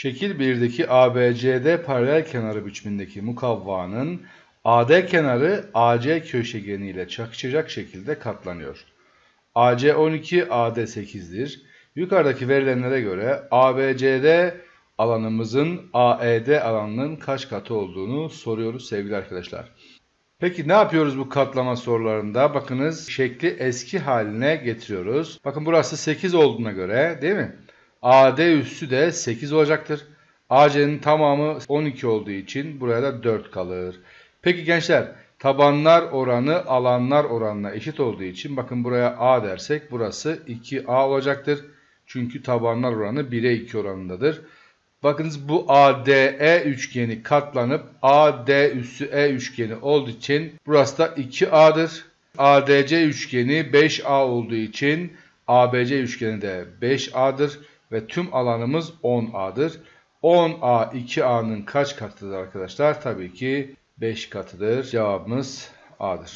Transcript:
Şekil 1'deki ABCD paralel kenarı biçimindeki mukavvanın AD kenarı AC köşegeniyle çakışacak şekilde katlanıyor. AC 12, AD 8'dir. Yukarıdaki verilenlere göre ABCD alanımızın AED alanının kaç katı olduğunu soruyoruz sevgili arkadaşlar. Peki ne yapıyoruz bu katlama sorularında? Bakınız şekli eski haline getiriyoruz. Bakın burası 8 olduğuna göre değil mi? AD üssü de 8 olacaktır. AC'nin tamamı 12 olduğu için buraya da 4 kalır. Peki gençler tabanlar oranı alanlar oranına eşit olduğu için bakın buraya A dersek burası 2A olacaktır. Çünkü tabanlar oranı 1'e 2 oranındadır. Bakınız bu ADE üçgeni katlanıp AD üssü E üçgeni olduğu için burası da 2A'dır. ADC üçgeni 5A olduğu için ABC üçgeni de 5A'dır ve tüm alanımız 10A'dır. 10A 2A'nın kaç katıdır arkadaşlar? Tabii ki 5 katıdır. Cevabımız A'dır.